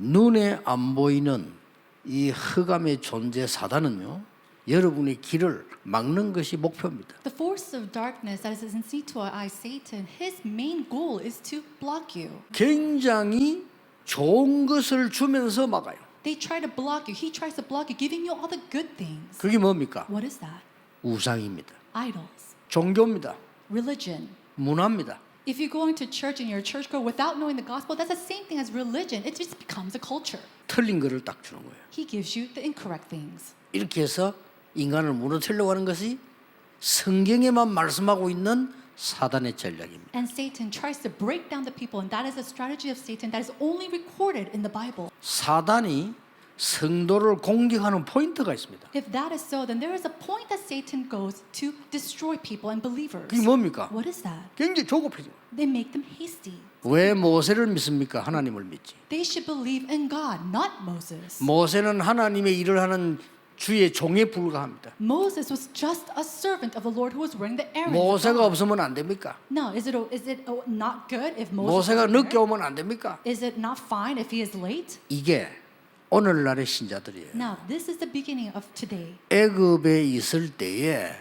눈에 안 보이는 이 흑암의 존재 사단은요. 여러분의 길을 막는 것이 목표입니다. The force of darkness that is unseen to our eyes, Satan, his main goal is to block you. 굉장히 좋은 것을 주면서 막아요. They try to block you. He tries to block you, giving you all the good things. 그게 뭡니까? What is that? 우상입니다. Idols, 종교입니다. religion. 문화입니다. If you're going to church and you're a churchgoer without knowing the gospel, that's the same thing as religion. It just becomes a culture. 틀린 거를 딱 주는 거예요. He gives you the incorrect things. 이렇게 해서 인간을 무너뜨리려고 하는 것이 성경에만 말씀하고 있는 사단의 전략입니다. And Satan tries to break down the people, and that is a strategy of Satan that is only recorded in the Bible. 사단이 성도를 공격하는 포인트가 있습니다. If that is so, then there is a point that Satan goes to destroy people and believers. 그게 뭡니까? What is that? 굉장히 조급해져. They make them hasty. 왜 모세를 믿습니까? 하나님을 믿지. They should believe in God, not Moses. 모세는 하나님의 일을 하는 주의 종에 불과합니다. Moses was just a servant of the Lord who was wearing the errands. of 모세가. 없으면 안 됩니까? No, is it is it oh, not good if Moses? 모세가 늦게? 오면 안 됩니까? Is it not fine if he is late? 이게 오늘날의 신자들이에요. Now, this is the beginning of today. 애굽에 있을 때에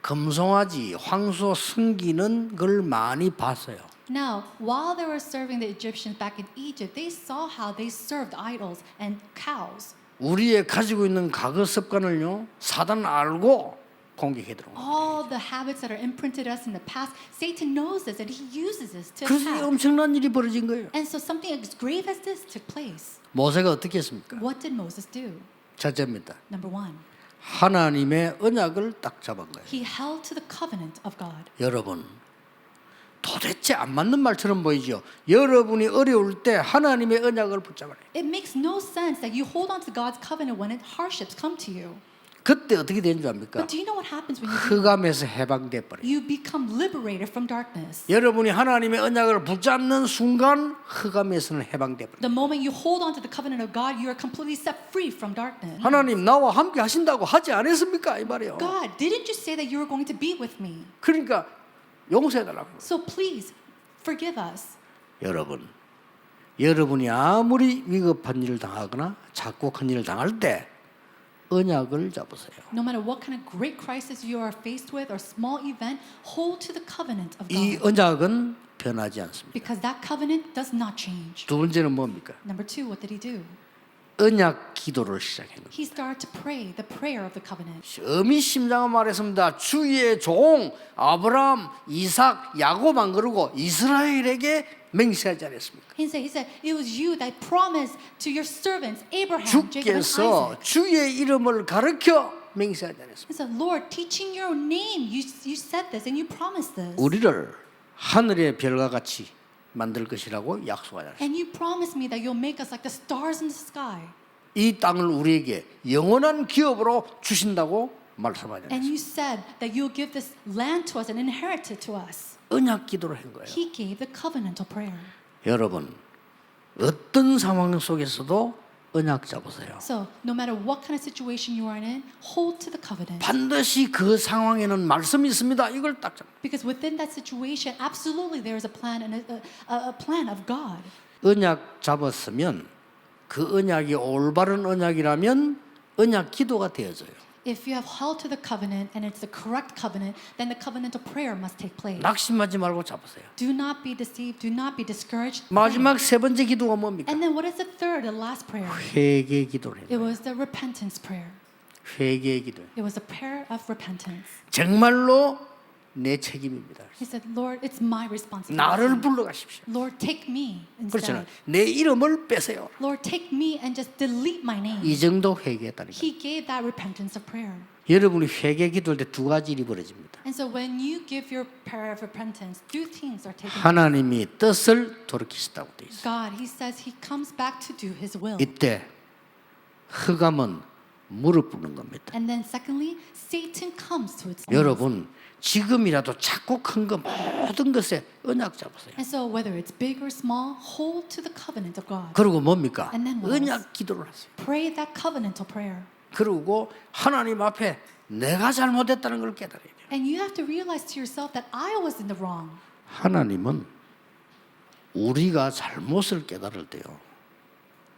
금송아지, 황소 숨기는 걸 많이 봤어요. Now, while they were serving the Egyptians back in Egypt, they saw how they served idols and cows. 우리의 가지고 있는 과거 습관을요 사단 알고 공격해 거예요. All the habits that are imprinted us in the past, Satan knows this and he uses this to 그래서 이 attack. 엄청난 일이 벌어진 거예요. And so something as grave as this took place. 모세가 어떻게 했습니까? What did Moses do? 첫째입니다. Number one, 하나님의 언약을 딱 잡은 거예요. he held to the covenant of God. 여러분 도대체 안 맞는 말처럼 보이죠. 여러분이 어려울 때 하나님의 언약을 붙잡아요. It makes no sense that you hold on to God's covenant when it, hardships come to you. 그때 어떻게 되는 줄 압니까? But do you know what happens when you? 흑암에서 해방돼 버려요. You become liberated from darkness. 여러분이 하나님의 언약을 붙잡는 순간 흑암에서는 해방돼 버려요. The moment you hold on to the covenant of God, you are completely set free from darkness. 하나님 나와 함께 하신다고 하지 않았습니까? 이 말이에요. God, didn't you say that you were going to be with me? 그러니까 용서해 달라고. So please forgive us. 여러분, 여러분이 아무리 위급한 일을 당하거나 큰 일을 당할 때 언약을 잡으세요. No matter what kind of great crisis you are faced with or small event, hold to the covenant of 이 God. 언약은 변하지 않습니다. Because that covenant does not change. 두 번째는 뭡니까? Number two, what did he do? 언약 기도를 시작했는 He started to pray the prayer of the covenant. 엄히 심장을 말했습니다. 주의 종 아브라함, 이삭, 야곱 안 그러고 이스라엘에게 맹세하지 않았습니까? He said, he said, it was you that promised to your servants Abraham, Jacob, and 주께서 Isaac. 주의 이름을 가르쳐 맹세하지 않았습니까? He said, Lord, teaching your name, you, you said this and you promised this. 우리를 하늘의 별과 같이 만들 것이라고 약속하지 않았습니까? And you promised me that you'll make us like the stars in the sky. 이 땅을 우리에게 영원한 기업으로 주신다고 말씀하지 And 않았습니까? you said that you'll give this land to us and inherit it to us. 언약 기도를 한 거예요. He gave the covenantal prayer. 여러분 어떤 상황 속에서도 언약 잡으세요. So, no matter what kind of situation you are in, hold to the covenant. 반드시 그 상황에는 말씀이 있습니다. 이걸 딱 잡. Because within that situation, absolutely there is a plan and a, a, a plan of God. 언약 잡았으면 그 언약이 올바른 언약이라면 언약 기도가 되어져요. If you have held to the covenant and it's the correct covenant, then the covenantal prayer must take place. 낙심하지 말고 잡으세요. Do not be deceived. Do not be discouraged. 마지막 세 번째 기도가 뭡니까? And then what is the third and last prayer? 회개 기도를 해요. It was the repentance prayer. 회개 기도. It was a prayer of repentance. 정말로 내 책임입니다. He said, Lord, it's my responsibility. 나를 불러가십시오. Lord, take me 그렇잖아요. instead. 내 이름을 빼세요. Lord, take me and just delete my name. 이 정도 회개했다니까. He gave that repentance of prayer. 여러분이 회개 기도할 때 두 가지 일이 벌어집니다. And so when you give your prayer of repentance, two things are taken. 하나님이 뜻을 돌이키시다고 돼 있어요. God, He says He comes back to do His will. 이때 흑암은 무릎 꿇는 겁니다. And then secondly, Satan comes to its. 여러분 지금이라도 작고 큰 거 모든 것에 언약 잡으세요. And so whether it's big or small, hold to the covenant of God. 그리고 뭡니까? And then what 언약 기도를 하세요. Pray that covenantal prayer. 그리고 하나님 앞에 내가 잘못했다는 걸 깨달아야 돼요. And you have to realize to yourself that I was in the wrong. 하나님은 우리가 잘못을 깨달을 때요.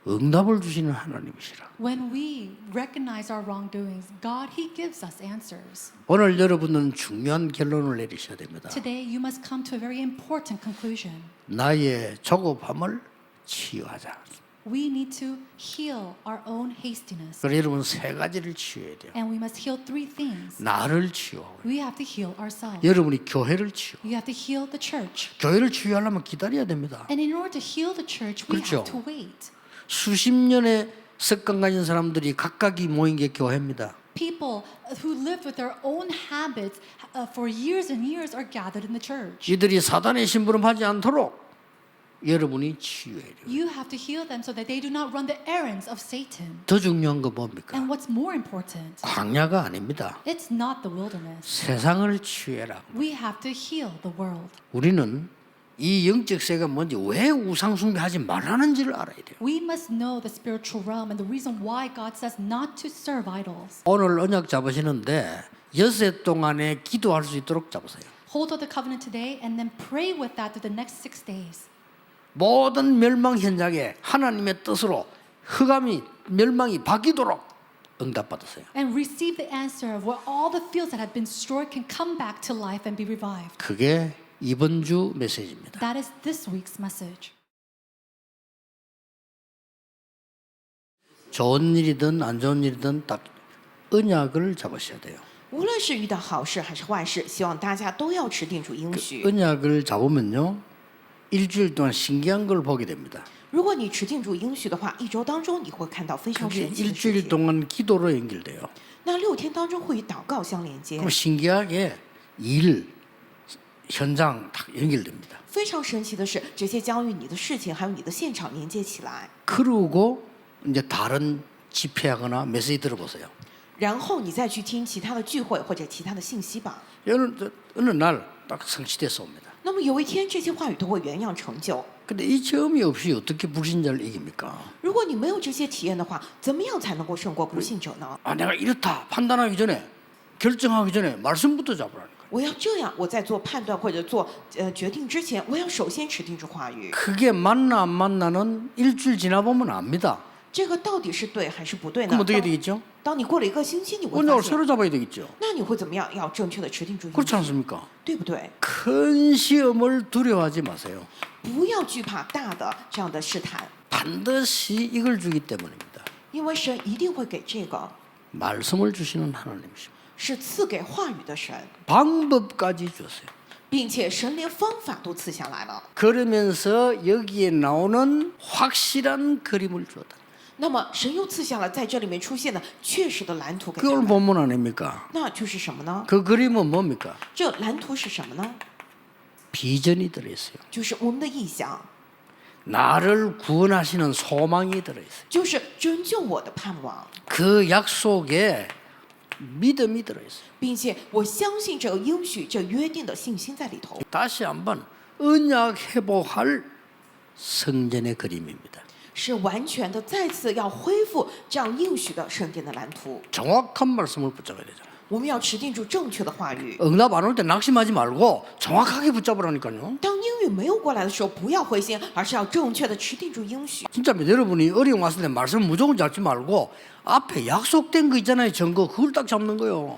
응답을 주시는 하나님이시라. When we recognize our wrongdoings, God, He gives us answers. 오늘 여러분은 중요한 결론을 내리셔야 됩니다. Today, you must come to a very important conclusion. 나의 조급함을 치유하자. We need to heal our own hastiness. 그래서 여러분 세 가지를 치유해야 돼요. And we must heal three things. 나를 치유하고 We have to heal ourselves. 여러분이 교회를 치유. We have to heal the church. 교회를 치유하려면 기다려야 됩니다. And in order to heal the church, we 그렇죠. have to wait. 수십 년의 습관 가진 사람들이 각각이 모인 게 교회입니다. People who lived with their own habits uh, for years and years are gathered in the church. 이들이 사단의 심부름하지 않도록 여러분이 치유해야 돼요. You have to heal them so that they do not run the errands of Satan. 더 중요한 건 뭡니까? And what's more important, 광야가 아닙니다. it's not the wilderness. 세상을 치유해라. We have to heal the world. 우리는 이 영적 세계가 뭔지 왜 우상 숭배하지 말라는지를 알아야 돼요. We must know the spiritual realm and the reason why God says not to serve idols. 오늘 언약 잡으시는데 여세 동안에 기도할 수 있도록 잡으세요. Hold of the covenant today and then pray with that through the next six days. 모든 멸망 현장에 하나님의 뜻으로 흑암이 멸망이 바뀌도록 응답받으세요. And receive the answer of where all the fields that have been destroyed can come back to life and be revived. 그게 이번 주 메시지입니다. That is this week's message. 좋은 일이든 안 좋은 일이든 딱 언약을 잡으셔야 돼요. 无论是遇到好事还是坏事，希望大家都要持定主应许。 언약을 잡으면요 일주일 동안 신기한 걸 보게 됩니다. 如果你持定主应许的话，一周当中你会看到非常 그게 神奇的事 일주일 情。 동안 기도로 연결돼요. 那六天当中会与祷告相连接 그럼 ， 신기하게 일 현장 딱 연결됩니다. 非常神奇的是，这些将与你的事情还有你的现场连接起来。 그러고 이제 다른 집회하거나 메시지 들어보세요. 然后你再去听其他的聚会或者其他的信息吧。 어느, 어느 날 딱 성취돼서 옵니다. 那么有一天，这些话语都会原样成就。 근데 이 체험이 없이 어떻게 불신자를 이깁니까? 如果你没有这些体验的话，怎么样才能够胜过不信者呢？ 아 내가 이렇다 판단하기 전에 결정하기 전에 말씀부터 잡으라니까. 我要这样，我在做判断或者做呃决定之前，我要首先持定主话语。 그게 맞나 안 맞나는 일주일 지나 보면 압니다. 这个到底是对还是不对呢 그럼 ？ 어떻게 当 되겠죠? 当你过了一个星期，你会 언약을 发现， 새로 잡아야 되겠죠. 那你会怎么样？要正确的持定主意， 그렇지 않습니까? 对不对？ 큰 시험을 두려워하지 마세요. 不要惧怕大的这样的试探， 반드시 이걸 주기 때문입니다. 因为神一定会给这个， 말씀을 주시는 하나님이십니다. 是赐给话语的神， 방법까지 주었어요. 并且神连方法都赐下来了。 그러면서 여기에 나오는 확실한 그림을 주었다. 那么神又赐下了在这里面出现的确实的蓝图给他 그걸 们， 본문 아닙니까? 那就是什么呢？ 그 그림은 뭡니까? 这蓝图是什么呢？ 비전이 들어있어요. 就是我们的意向， 나를 구원하시는 소망이 들어있어요. 就是拯救我的盼望， 그 약속에 믿음이 들어있어요. 并且我相信这个应许、这约定的信心在里头。 다시 한번 언약 회복할 성전의 그림입니다. 是完全的再次要恢复这样应许的圣殿的蓝图。 정확한 말씀을 붙잡아야 되잖아요. 我们要持定住正确的话语。 응답 안 올 때 낙심하지 말고 정확하게 붙잡으라니까요. 当英语没有过来的时候，不要灰心，而是要正确的持定住应许。 진짜 여러분이 어려움 왔을 때 말씀 무조건 잡지 말고 앞에 약속된 거 있잖아요. 증거 그걸 딱 잡는 거요.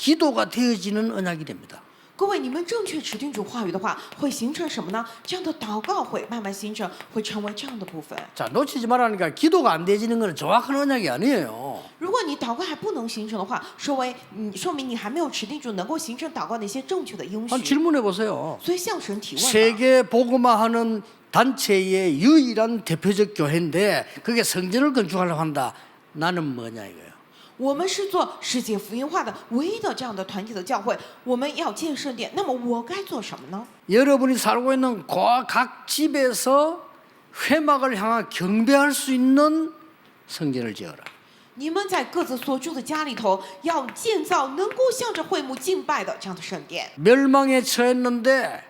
기도가 되어지는 언약이 됩니다. 各位，你们正确持定主话语的话，会形成什么呢？这样的祷告会慢慢形成，会成为这样的部分。 자, 놓치지 말라니까 기도가 안 되어지는 것은 정확한 언약이 아니에요. 如果你祷告还不能形成的话，说为嗯，说明你还没有持定住能够形成祷告的一些正确的应 한 许。 질문해 보세요. 所以向神提问吧。 세계 복음화하는 단체의 유일한 대표적 교회인데 그게 성전을 건축하려고 한다. 나는 뭐냐 이거예요. 我们是做世界福音化的唯一的这样的团体的教会，我们要建圣殿。那么我该做什么呢？ 여러분이 살고 있는 그 각 집에서 회막을 향한 경배할 수 있는 성전을 지어라. 你们在各自所住的家里头，要建造能够向着会幕敬拜的这样的圣殿。 멸망에 처했는데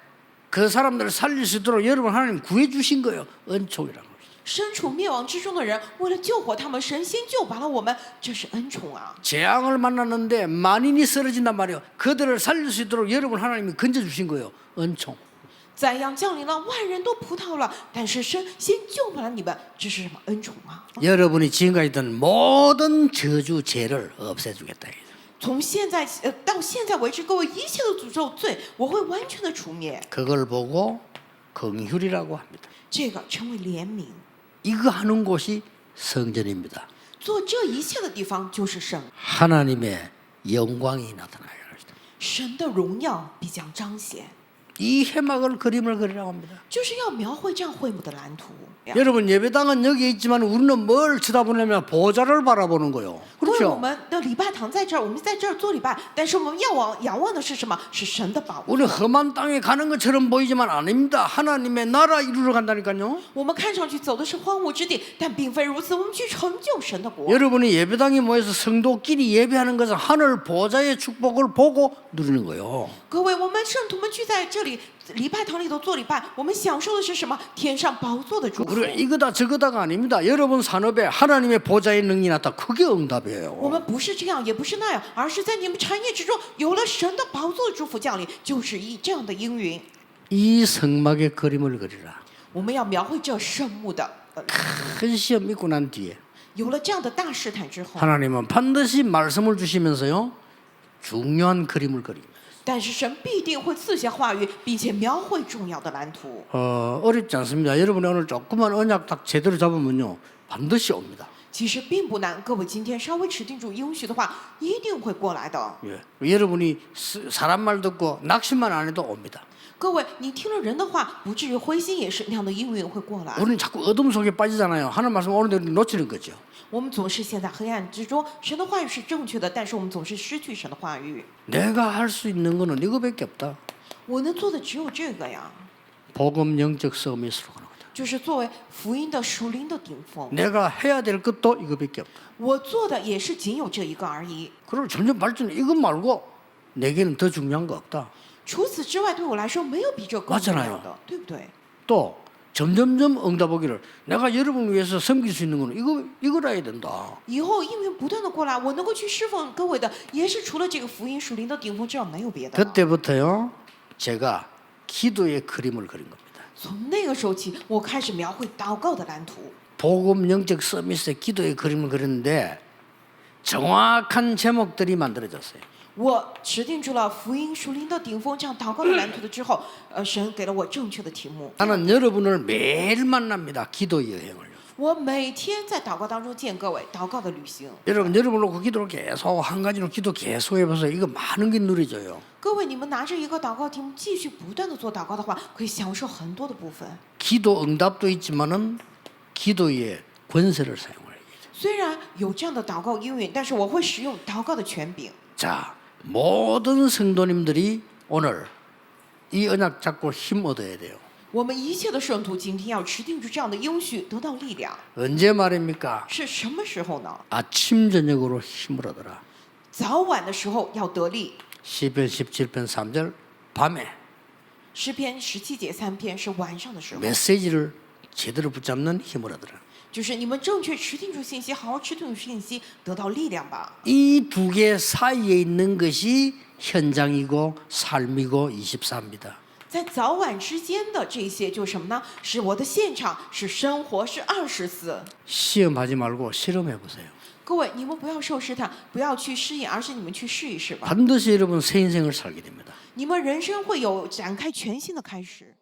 그 사람들을 살릴 수 있도록 여러분 하나님 구해 주신 거예요. 은총이라는 거죠. 身处灭亡之中的人，为了救活他们，神先救拔了我们，这是恩宠啊！ 재앙을 만났는데 만인이 쓰러진단 말이에요. 그들을 살릴 수 있도록 여러분 하나님이 건져 주신 거예요. 은총. 灾殃降临了，万人都葡萄了，但是神先救拔了你们，这是什么恩宠啊？ 여러분이 지금까지 있던 모든 저주 죄를 없애주겠다. 이거죠. 从现在呃到现在为止，各位一切的诅咒罪，我会完全的除灭。 그걸 보고 긍휼이라고 합니다. 这个称为怜悯， 이거 하는 곳이 성전입니다. 做这一切的地方就是神， 하나님의 영광이 나타나요. 神的荣耀必将彰显， 이 해막을 그림을 그리라고 합니다. 就是要描绘这样会幕的蓝图。 여러분 예배당은 여기 있지만 우리는 뭘 쳐다보냐면 보좌를 바라보는 거요. 各位，我 그렇죠? 们的礼拜堂在这儿，我们在这儿做礼拜，但是我们要往仰望的是什么？是神的宝。 우리 험한 땅에 가는 것처럼 보이지만 아닙니다. 하나님의 나라 이루러 간다니까요. 我们看上去走的是荒芜之地，但并非如此。我们去成就神的国。 여러분이 예배당에 모여서 성도끼리 예배하는 것은 하늘 보좌의 축복을 보고 누리는 거요. 各位，我们圣徒们聚在这 里礼拜堂里头做礼拜，我们享受的是什么？天上宝座的祝福。 우리가 이거다 저거다가 아닙니다. 여러분 산업에 하나님의 보좌의 능이 났다. 그게 我 응답이에요. 们不是这样，也不是那样，而是在你们产业之中有了神的宝座的祝福降临，就是以这样的应允。 이 성막의 그림을 그리라. 我们要描绘这圣幕的。呃 큰 시험 있고 난 뒤에 有了这样的大试探之后， 하나님은 반드시 말씀을 주시면서요. 중요한 그림을 그립니다. 但是神必定会赐下话语，并且描绘重要的蓝图。 어, 어렵지 않습니다. 여러분이 오늘 조그만 언약 딱 제대로 잡으면요. 반드시 옵니다. 其实并不难，各位今天稍微持定住应许的话，一定会过来的。 예. 여러분이 스- 사람 말 듣고 낙심만 안 해도 옵니다. 各位，你听了人的话，不至于灰心，也是那样的应允会过来。 우리는 자꾸 어둠 속에 빠지잖아요. 하나님 말씀 오는데 우리 놓치는 거죠. 我们总是陷在黑暗之中，神的话语是正确的，但是我们总是失去神的话语。 내가 할 수 있는 거는 이거밖에 없다. 我能做的只有这个呀， 복음 영적 서밋으로 가는 거다. 就是作为福音的属灵的顶峰。 내가 해야 될 것도 이거밖에 없다. 我做的也是仅有这一个而已。 그리고 점점 발전해. 이것 말고 내게는 더 중요한 거 없다. 除此之外，对我来说没有比这更重 맞잖아요 要的，对不对？ 또 점점점 응답 오기를 내가 여러분을 위해서 섬길 수 있는 거는 이거 이거라 해야 된다. 以后应允不断的过来，我能够去侍奉各位的，也是除了这个福音属灵的顶峰之外没有别的了。 그때부터요. 제가 기도의 그림을 그린 겁니다. 从那个时候起，我开始描绘祷告的蓝图。 복음 영적 서밋의 기도의 그림을 그렸는데 정확한 제목들이 만들어졌어요. 我持定住了福音属灵的顶峰这样祷告的蓝图的之后，呃，神给了我正确的题目。 나는 여러분을 매일 만납니다. 기도 여행을. 我每天在祷告当中见各位，祷告的旅行。 여러분 여러분 놓고 기도를 계속 한 가지로 기도 계속 해보세요. 이거 많은 게 누려져요. 各位，你们拿着一个祷告题目继续不断的做祷告的话，可以享受很多的部分。 기도 응답도 있지만은 기도의 권세를 사용해요. 虽然有这样的祷告应允，但是我会使用祷告的权柄。 자, 모든 성도님들이 오늘 이 언약 잡고 힘 얻어야 돼요. 我们一切的圣徒今天要持定住这样的应许，得到力量。 언제 말입니까? 是什么时候呢？ 아침 저녁으로 힘을 얻어라. 早晚的时候要得力。 시편 17편 3절 밤에 诗篇十七节三篇是晚上的时候， 메시지를 제대로 붙잡는 힘을 얻어라. 就是你们正确持定住信息，好好持定住信息，得到力量吧。 이 두 개 사이에 있는 것이 현장이고 삶이고 24입니다. 在早晚之间的这些，就是什么呢？是我的现场，是生活，是二十四。 시험하지 말고 실험해 보세요. 各位，你们不要受试探，不要去试验，而是你们去试一试吧。 반드시 여러분 새 인생을 살게 됩니다. 你们人生会有展开全新的开始。